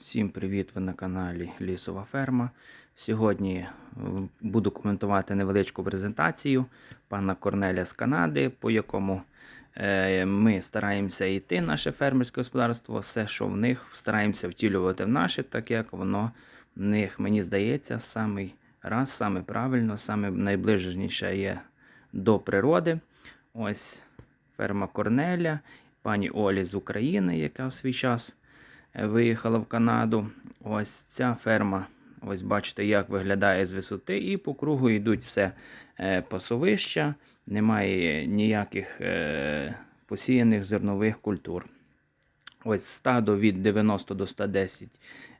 Всім привіт! Ви на каналі Лісова Ферма. Сьогодні е, буду коментувати невеличку презентацію пана Корнеля з Канади, по якому е, ми стараємося йти, наше фермерське господарство, все, що в них, стараємося втілювати в наше, так як воно в них, мені здається, самий раз, саме правильно, саме найближніше є до природи. Ось ферма Корнеля, пані Олі з України, яка в свій час виїхала в Канаду. Ось ця ферма. Ось бачите, як виглядає з висоти, і по кругу йдуть все е, пасовища, немає ніяких е, посіяних зернових культур. Ось стадо від 90 до 110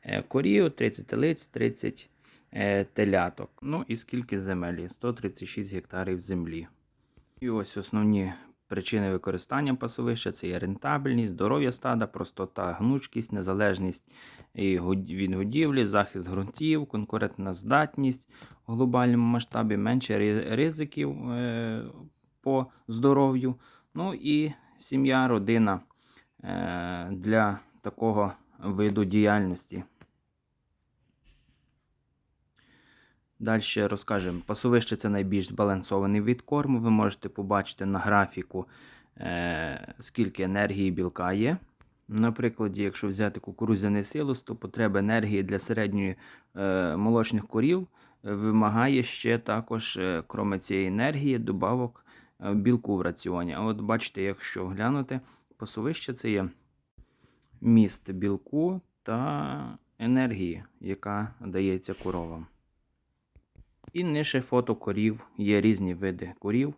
е, корів, 30 телиць, 30 е, теляток. Ну і скільки земель? 136 гектарів землі. І ось основні причини використання пасовища це є рентабельність, здоров'я стада, простота, гнучкість, незалежність від годівлі, захист ґрунтів, конкурентна здатність у глобальному масштабі, менше ризиків е, по здоров'ю. Ну і сім'я, родина е, для такого виду діяльності. Далі розкажемо. Пасовище це найбільш збалансований від корму. Ви можете побачити на графіку, е, скільки енергії білка є. Наприклад, якщо взяти кукурудзяний силос, то потреба енергії для середньої е, молочних корів е, вимагає ще також, е, кроме цієї енергії, добавок білку в раціоні. А от бачите, якщо глянути, пасовище це є міст білку та енергії, яка дається коровам. І нижче фото корів. Є різні види корів,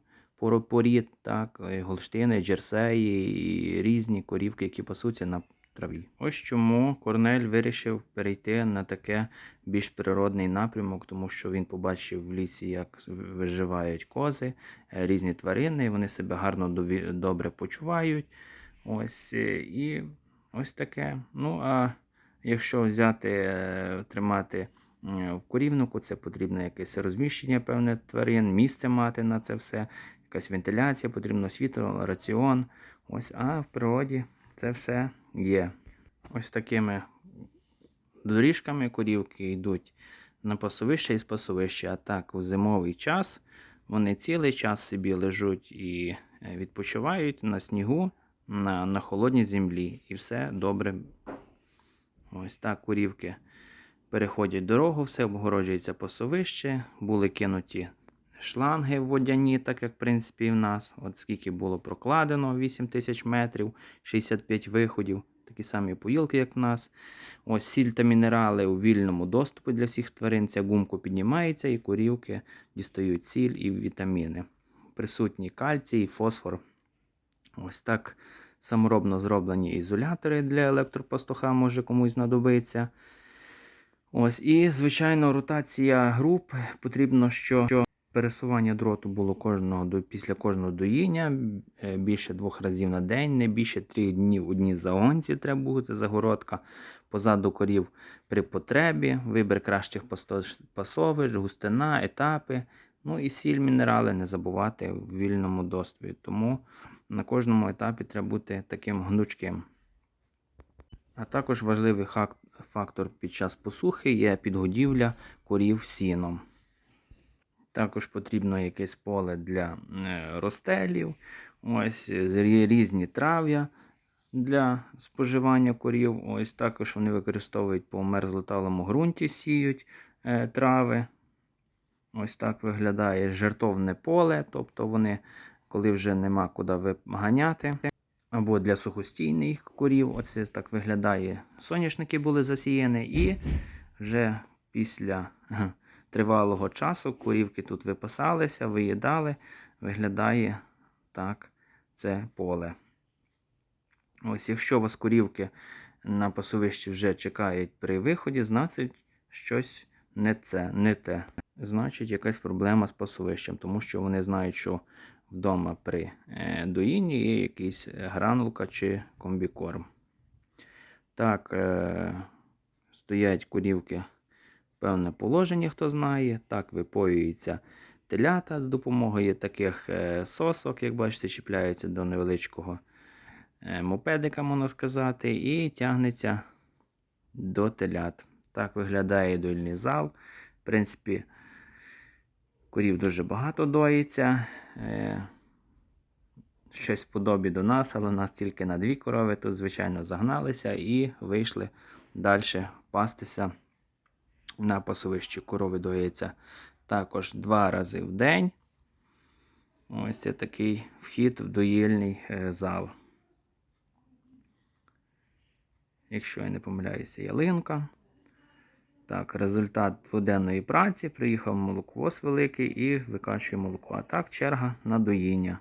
порід, так, е, голштини, джерсеї і різні корівки, які пасуться на траві. Ось чому Корнель вирішив перейти на таке більш природний напрямок, тому що він побачив в лісі, як виживають кози, е, різні тварини, вони себе гарно добре почувають. Ось е, і ось таке. Ну а якщо взяти, тримати В корівнику це потрібно якесь розміщення певне тварин, місце мати на це все, якась вентиляція, потрібно світло, раціон. Ось, а в природі це все є. Ось такими доріжками корівки йдуть на пасовище і з пасовища. А так у зимовий час вони цілий час собі лежать і е, відпочивають на снігу, на, на холодній землі. І все добре. Ось так корівки переходять дорогу, все обгороджується пасовище, були кинуті шланги водяні, так як в принципі в нас. От скільки було прокладено 8 тисяч метрів, 65 виходів, такі самі поїлки, як в нас. Ось сіль та мінерали у вільному доступі для всіх тварин. Ця гумка піднімається і корівки дістають сіль і вітаміни. Присутні кальцій, і фосфор. Ось так саморобно зроблені ізолятори для електропастуха, може комусь знадобиться. Ось, і, звичайно, ротація груп потрібно, що пересування дроту було кожного після кожного доїння е, більше двох разів на день, не більше трьох днів у дні загонці треба бути загородка позаду корів при потребі, вибір кращих пасовищ, густина, етапи. Ну і сіль, мінерали не забувати в вільному доступі. Тому на кожному етапі треба бути таким гнучким. А також важливий хак- фактор під час посухи є підгодівля корів сіном. Також потрібно якесь поле для е, ростелів, ось різні трав'я для споживання корів. Ось також вони використовують по мерзлоталому ґрунті, сіють е, трави. Ось так виглядає жертовне поле, тобто вони, коли вже нема куди виганяти, або для сухостійних корів. Оце так виглядає. Соняшники були засіяні, і вже після тривалого часу корівки тут випасалися, виїдали. Виглядає так це поле. Ось, якщо вас корівки на пасовищі вже чекають при виході, значить щось не це, не те. Значить, якась проблема з пасовищем, тому що вони знають, що вдома при е, доїнні є якийсь е, гранулка чи комбікорм. Так, е, стоять корівки певне положення, хто знає. Так випоюються телята з допомогою таких сосок, як бачите, чіпляються до невеличкого мопедика, можна сказати, і тягнеться до телят. Так виглядає дольний зал. В принципі, корів дуже багато доїться. Е, щось подобі до нас, але нас тільки на дві корови. Тут, звичайно, загналися і вийшли далі пастися на пасовищі. Корови доїться також два рази в день. Ось це такий вхід в доїльний е, зал. Якщо я не помиляюся, ялинка. Так, результат дводенної праці. Приїхав молоквоз великий і викачує молоко. А так, черга на доїння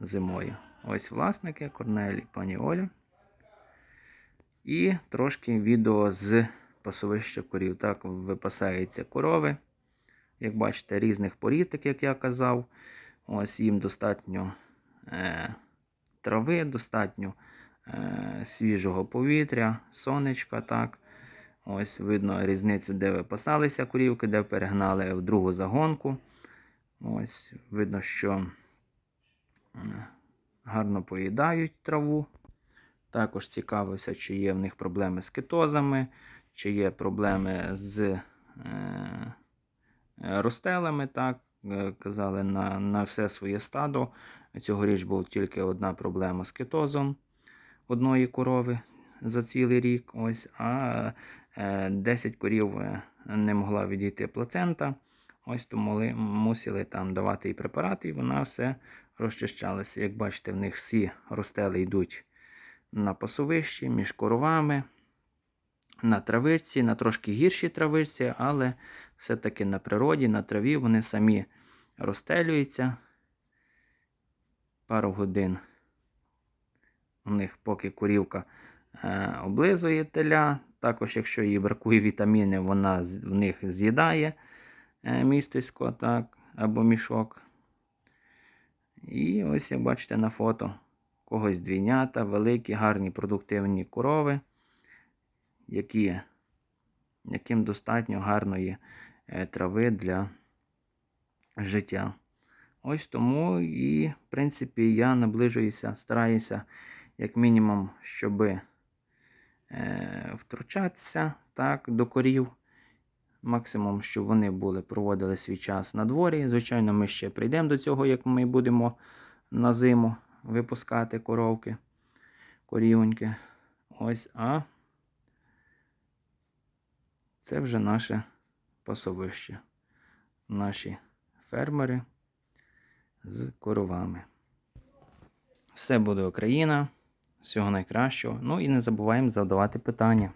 зимою. Ось власники, Корнель і пані Оля. І трошки відео з пасовища корів. Так, випасаються корови. Як бачите, різних порід, так як я казав. Ось їм достатньо е, трави, достатньо е, свіжого повітря, сонечка. так. Ось видно різницю, де випасалися корівки, де перегнали в другу загонку. Ось видно, що гарно поїдають траву. Також цікавився, чи є в них проблеми з кетозами, чи є проблеми з е, ростелами. Так, Е, казали на, на все своє стадо. Цьогоріч була тільки одна проблема з кетозом одної корови за цілий рік. Ось, а 10 корів е, не могла відійти плацента. Ось тому мусили там давати і препарати, і вона все розчищалася. Як бачите, в них всі ростели йдуть на пасовищі між коровами, на травичці, на трошки гіршій травичці, але все-таки на природі, на траві вони самі розстелюються. Пару годин у них, поки курівка е, облизує теля. Також, якщо їй бракує вітаміни, вона в них з'їдає е, містисько так, або мішок. І ось як бачите на фото когось двійнята, великі, гарні продуктивні корови, які, яким достатньо гарної е, трави для життя. Ось тому і, в принципі, я наближуюся, стараюся, як мінімум, щоб е, втручатися так, до корів. Максимум, щоб вони були, проводили свій час на дворі. Звичайно, ми ще прийдемо до цього, як ми будемо на зиму випускати коровки, корівоньки. Ось, а це вже наше пасовище. Наші фермери з коровами. Все буде Україна. Всього найкращого. Ну і не забуваємо задавати питання.